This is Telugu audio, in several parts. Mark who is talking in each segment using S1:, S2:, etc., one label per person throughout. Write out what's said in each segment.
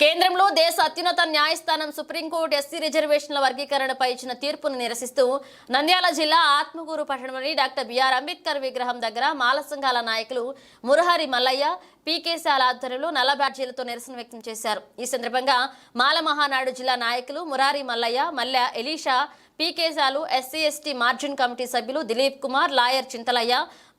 S1: కేంద్రంలో దేశ అత్యున్నత న్యాయస్థానం సుప్రీంకోర్టు ఎస్సీ రిజర్వేషన్ల వర్గీకరణపై ఇచ్చిన తీర్పును నిరసిస్తూ నంద్యాల జిల్లా ఆత్మకూరు పట్టణంలోని డాక్టర్ బిఆర్ అంబేద్కర్ విగ్రహం దగ్గర మాల సంఘాల నాయకులు మురహరి మల్లయ్య పీకేశాల ఆధ్వర్యంలో నల్ల బ్యాడ్జీలతో నిరసన వ్యక్తం చేశారు. ఈ సందర్భంగా మాల మహానాడు జిల్లా నాయకులు మురారి మల్లయ్య మల్లె ఎలీషా పీకేశాలు ఎస్సీ ఎస్టీ మార్జిన్ కమిటీ సభ్యులు దిలీప్ కుమార్ లాయర్ చింతలయ్య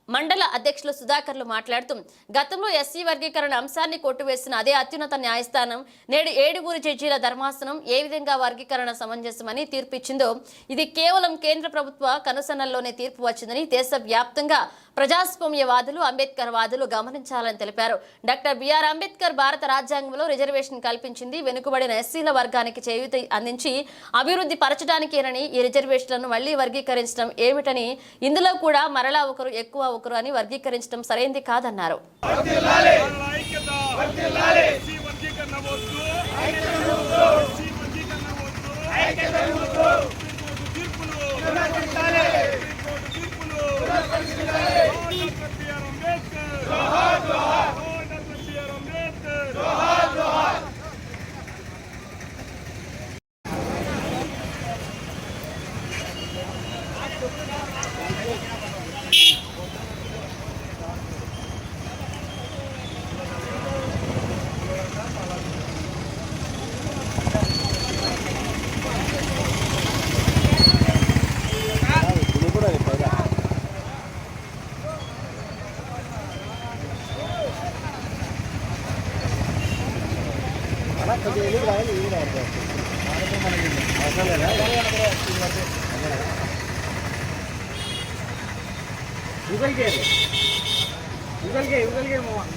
S1: మండల అధ్యక్షులు సుధాకర్లు మాట్లాడుతూ గతంలో ఎస్సీ వర్గీకరణ అంశాన్ని కొట్టువేసిన అదే అత్యున్నత న్యాయస్థానం నేడు ఏడుగురు జడ్జీల ధర్మాసనం ఏ విధంగా వర్గీకరణ సమంజసమని తీర్పిచ్చిందో ఇది కేవలం కేంద్ర ప్రభుత్వ కనుసనల్లోనే తీర్పు వచ్చిందని దేశవ్యాప్తంగా ప్రజాస్వామ్యవాదులు అంబేద్కర్ వాదులు గమనించాలని తెలిపారు. డాక్టర్ బిఆర్ అంబేద్కర్ భారత రాజ్యాంగంలో రిజర్వేషన్ కల్పించింది వెనుకబడిన ఎస్సీల వర్గానికి చేయూత అందించి అభివృద్ధి పరచడానికేనని ఈ రిజర్వేషన్లను మళ్ళీ వర్గీకరించడం ఏమిటని ఇందులో కూడా మరలా ఒకరు ఎక్కువ ఒకరు అని వర్గీకరించడం సరైంది కాదన్నారు.
S2: ఐక్యత Google Pay Google Pay Google Pay പോവാം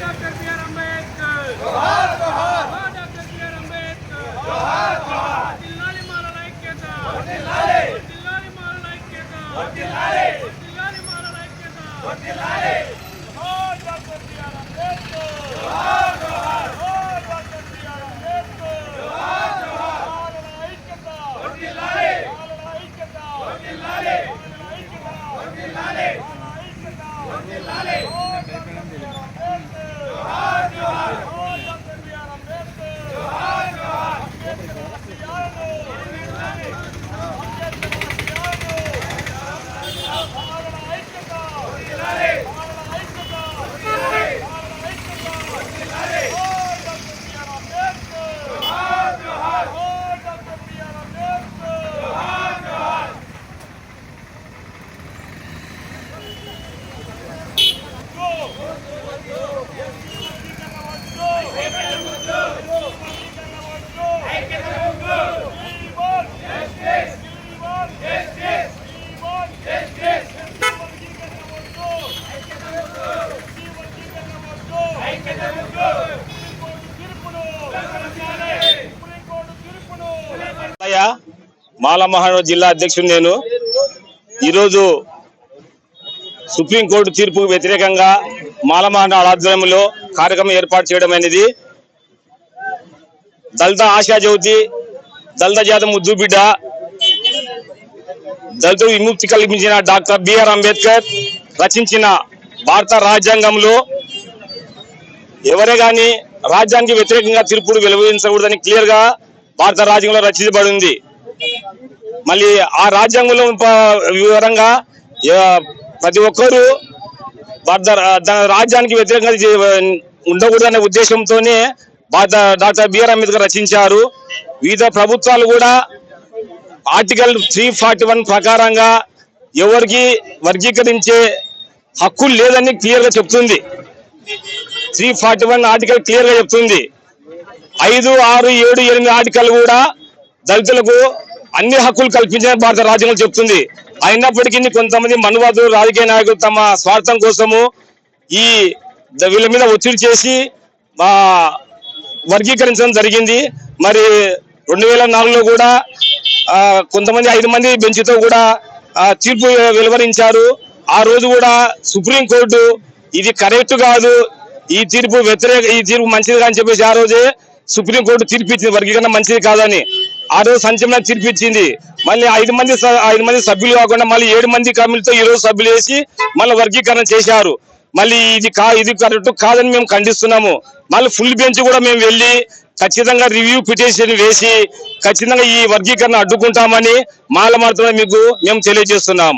S2: doctor BR Ambedkar doctor BR Ambedkar జిల్లాలి మాలల ఐక్యత doctor BR Ambedkar doctor BR Ambedkar మాలల ఐక్యత మాలల
S3: మాలమహారావు జిల్లా అధ్యక్షుడు నేను. ఈరోజు సుప్రీంకోర్టు తీర్పుకు వ్యతిరేకంగా మాలమాండ ఆధ్వర్యంలో కార్యక్రమం ఏర్పాటు చేయడం అనేది దళిత ఆశా జ్యోతి దళిత జాత ముద్దు బిడ్డ విముక్తి కల్పించిన డాక్టర్ బిఆర్ అంబేద్కర్ రచించిన భారత రాజ్యాంగంలో ఎవరే కానీ రాజ్యానికి వ్యతిరేకంగా తీర్పుడు వెలువరించకూడదని క్లియర్గా భారత రాజ్యాంగంలో రచించబడింది. మళ్ళీ ఆ రాజ్యాంగంలో వివరంగా ప్రతి ఒక్కరూ రాజ్యానికి వ్యతిరేకంగా ఉండకూడదనే ఉద్దేశంతోనే డాక్టర్ బిఆర్ అంబేద్కర్ రచించారు. వివిధ ప్రభుత్వాలు కూడా ఆర్టికల్ త్రీ ఫార్టీ వన్ ప్రకారంగా ఎవరికి వర్గీకరించే హక్కు లేదని క్లియర్గా చెప్తుంది. త్రీ ఫార్టీ వన్ ఆర్టికల్ క్లియర్గా చెప్తుంది. ఐదు ఆరు ఏడు ఎనిమిది ఆర్టికల్ కూడా దళితులకు అన్ని హక్కులు కల్పించిన భారత రాజ్యాంగం చెప్తుంది. అయినప్పటికీ కొంతమంది మనువాదులు రాజకీయ నాయకులు తమ స్వార్థం కోసము ఈ ద- వీళ్ళ మీద ఒత్తిడి చేసి వర్గీకరించడం జరిగింది. మరి రెండు వేల నాలుగులో కూడా కొంతమంది ఐదు మంది బెంచ్తో కూడా తీర్పు వెలువరించారు. ఆ రోజు కూడా సుప్రీం కోర్టు ఇది కరెక్ట్ కాదు ఈ తీర్పు వ్యతిరేక ఈ తీర్పు మంచిది అని చెప్పేసి ఆ రోజే సుప్రీం కోర్టు తీర్పు ఇచ్చింది. వర్గీకరణ మంచిది కాదని. ఆ రోజు సంచలన తీర్పు మళ్ళీ ఐదు మంది ఐదు మంది సభ్యులు కాకుండా మళ్ళీ ఏడు మంది కమిటీతో ఈ రోజు సభ్యులు వేసి మళ్ళీ వర్గీకరణ చేశారు. మళ్ళీ ఇది కా ఇది కరెక్ట్ కాదని మేము ఖండిస్తున్నాము. మళ్ళీ ఫుల్ బెంచ్ కూడా మేము వెళ్ళి ఖచ్చితంగా రివ్యూ పిటిషన్ వేసి ఖచ్చితంగా ఈ వర్గీకరణ అడ్డుకుంటామని మాల మాత్రమే మీకు మేము తెలియజేస్తున్నాం.